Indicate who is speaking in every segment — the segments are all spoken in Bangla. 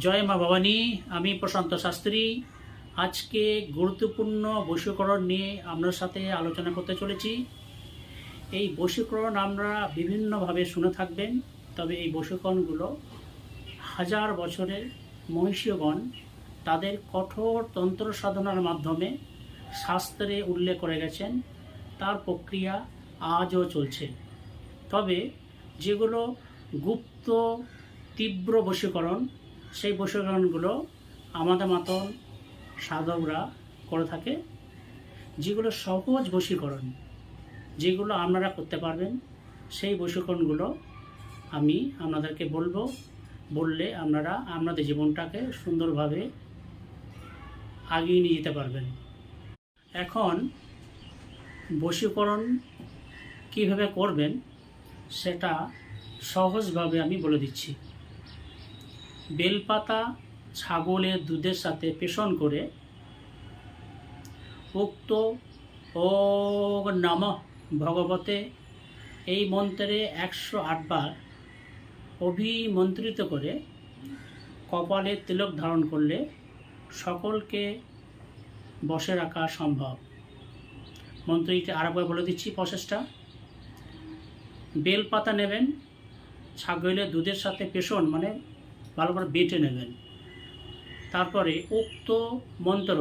Speaker 1: জয় মা ভবানী, আমি প্রশান্ত শাস্ত্রী। আজকে গুরুত্বপূর্ণ বশীকরণ নিয়ে আপনার সাথে আলোচনা করতে চলেছি। এই বশীকরণ আমরা বিভিন্নভাবে শুনে থাকবেন, তবে এই বশীকরণগুলো হাজার বছরের মহিষীয়গণ তাদের কঠোর তন্ত্র সাধনার মাধ্যমে শাস্ত্রে উল্লেখ করে গেছেন, তার প্রক্রিয়া আজও চলছে। তবে যেগুলো গুপ্ত, তীব্র বশীকরণ সেই বশীকরণগুলো আমাদের মতন সাধকরা করে থাকে, যেগুলো সহজ বশীকরণ, যেগুলো আপনারা করতে পারবেন, সেই বশীকরণগুলো আমি আপনাদেরকে বলব, বললে আপনারা আপনাদের জীবনটাকে সুন্দরভাবে আগিয়ে নিয়ে যেতে পারবেন। এখন বশীকরণ কীভাবে করবেন সেটা সহজভাবে আমি বলে দিচ্ছি। বেলপাতা ছাগলের দুধের সাথে পেষণ করে উক্ত ও নম ভগবতে এই মন্ত্রে একশো আটবার অভিমন্ত্রিত করে কপালে তিলক ধারণ করলে সকলকে বসে রাখা সম্ভব। মন্ত্রীটি আরেকবার বলে দিচ্ছি প্রসেসটা বেলপাতা নেবেন, ছাগলের দুধের সাথে পেষণ মানে ভালো করে বেটে নেবেন। তারপরে উক্ত মন্ত্র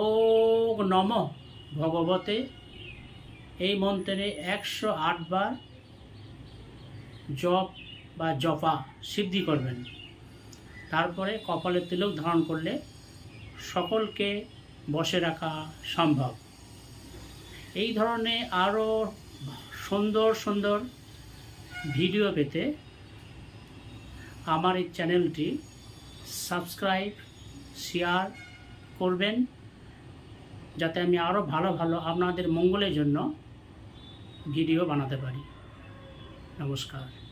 Speaker 1: ও নম ভগবতে, এই মন্ত্রে একশো আটবার জপ বা জপা সিদ্ধি করবেন। তারপরে কপালে তিলক ধারণ করলে সকলকে বসে রাখা সম্ভব। এই ধরনের আরও সুন্দর সুন্দর ভিডিও পেতে আমার এই চ্যানেলটি সাবস্ক্রাইব, শেয়ার করবেন যাতে আমি আরও ভালো ভালো আপনাদের মঙ্গলের জন্য ভিডিও বানাতে পারি। নমস্কার।